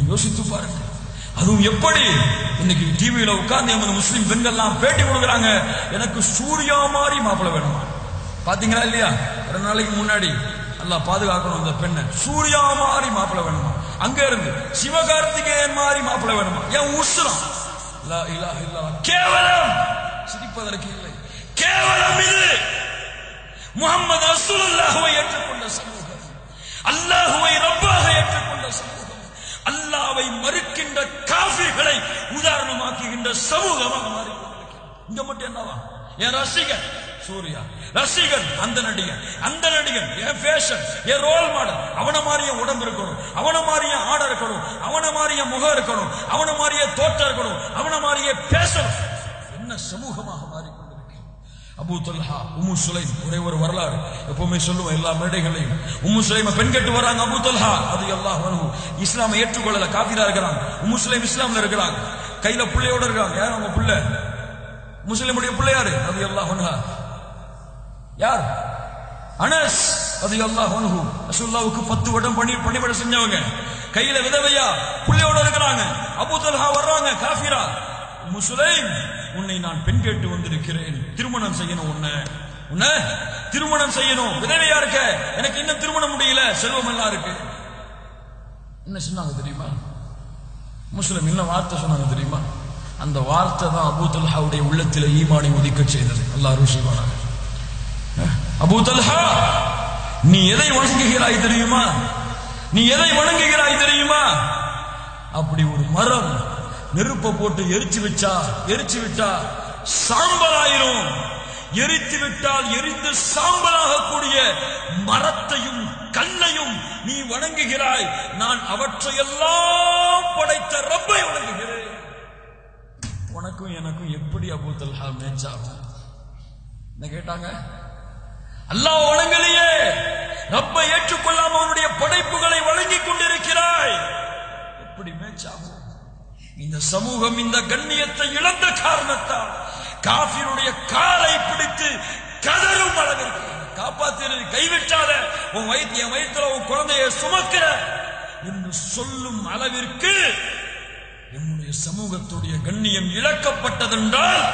நீங்க யோசித்து பாருங்க. அதுவும் எப்படி? இன்னைக்கு டிவியில உட்கார்ந்து எமது முஸ்லிம் பெண்கள்லாம் பேட்டி கொடுக்குறாங்க. எனக்கு சூர்யா மாதிரி மாப்பிள்ள வேணுமா? பாத்தீங்களா இல்லையா? ரெண்டு நாளைக்கு முன்னாடி நல்லா பாதுகாக்கணும் அந்த பெண்ணை. சூர்யா மாதிரி மாப்பிள்ள வேணுமா? அங்க இருந்து சிவகார்த்திகேயன் மாதிரி மாப்பிள்ள வேணுமா? ஏன் உசுரம்? கேவலம்! சிரிப்பதற்கு இல்லை. கேவலம் இது! முகமது ரசூலுல்லாஹுவை ஏற்றுக்கொண்ட சமூகம். அல்லாஹுவை ரப்பாக ஏற்றுக்கொண்ட சமூகம். அல்லாவை மறுக்கின்ற காஃபிகளை உதாரணமாக்குகின்ற சமூகமாக மாறி இங்க மட்டும் என்னவா? என் ரசிகன்? சூர்யா. ரசிகன் அந்த நடிகன் அந்த நடிகன் என் ஃபேஷன் என் ரோல் மாடல் அவனை மாதிரியே உடம்பு இருக்கணும் அவனை மாதிரியே ஆடை இருக்கணும். அவனை மாதிரியே முகம் இருக்கணும். அவனை மாதிரியே தோற்றம் இருக்கணும். அவனை மாதிரியே பேசணும். என்ன சமூகமாக மாறிக்கணும் அபூ தொல்ஹா உமு சுலைம் ஒரே ஒரு வரலாறு. எப்பவுமே சொல்லுவோம் எல்லா மேடைகளையும் உம்மு சுலைம பெண் கேட்டு வராங்க அபூ தொல்ஹா அது அல்லாஹ் வனு இஸ்லாமை ஏற்றுக்கொள்ளல காபிரா இருக்கிறாங்க. உம்மு சுலைம் இஸ்லாம்ல இருக்கிறாங்க. கையில பிள்ளையோட இருக்காங்க யார் அவங்க பிள்ளை? முஸ்லிமுடைய புள்ள யாரு? அது அல்லாஹ் வனுஹா யார்? அனஸ் அது அல்லாஹ் வனுஹு ரசூலுல்லாஹ்வுக்கு பத்து வருடம் பணி பணிபட செஞ்சவங்க. கையில விதவையா புள்ளையோட இருக்கிறாங்க. அபு தொல்ஹா வர்றாங்க காஃபிரா முசுலைம் உன்னை நான் பெண் கேட்டு வந்திருக்கிறேன். திருமணம் செய்யணும் உன்னை. உன்னை திருமணம் செய்யணும். விதவையா இருக்க. எனக்கு இன்னும் திருமணம் முடியல. செல்வம் எல்லாம் இருக்கு. என்ன சொன்னாங்க தெரியுமா? முஸ்லிம் என்ன வார்த்தை சொன்னாங்க தெரியுமா? அந்த வார்த்தை தான் அபூ தல்ஹாவுடைய உள்ளத்தில் ஈமானை உதிக்க செய்தது. எல்லாரும் ருசிவானாங்க அபூ தல்ஹா நீ எதை வணங்குகிறாய் தெரியுமா? நீ எதை வணங்குகிறாய் தெரியுமா? நெருப்பை போட்டு எரிச்சு வச்சா எரிச்சு விட்டா சாம்பலாயிரும். எரித்து விட்டால் எரிந்து சாம்பலாகக்கூடிய மரத்தையும் கல்லையும் நீ வணங்குகிறாய். நான் அவற்றையெல்லாம் படைத்த ரப்பை வணங்குகிறேன். உனக்கும் எனக்கும் எப்படி அபூ தல்ஹா மேட்ச் ஆகும்? என்ன கேட்டாங்க? அல்லாஹ் வணங்கலையே. ரப்பை ஏற்றுக்கொள்ளாம அவனுடைய படைப்புகளை வழங்கிக் கொண்டிருக்கிறாய் எப்படி மேட்ச் ஆகும் இந்த சமூகம் இந்த கண்ணியத்தை இழந்த காரணத்தால் காஃபிருடைய காலை பிடித்து கதரும் அளவிற்கு. காப்பாத்திரு கைவிட்டாத உன் வயிற்று என் வயிற்றுல உன் குழந்தைய சுமக்கிற என்று சொல்லும் அளவிற்கு என்னுடைய சமூகத்துடைய கண்ணியம் இழக்கப்பட்டதென்றால்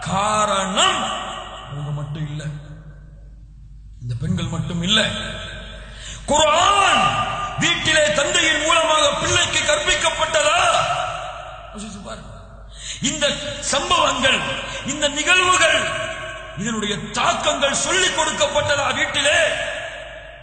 காரணம் அவங்க மட்டும் இல்லை. இந்த பெண்கள் மட்டும் இல்லை. குரான் வீட்டிலே தந்தையின் மூலமாக பிள்ளைக்கு இந்த சம்பவங்கள் இந்த நிகழ்வுகள் இதனுடைய தாக்கங்கள் சொல்லிக் கொடுக்கப்பட்டதா வீட்டிலே?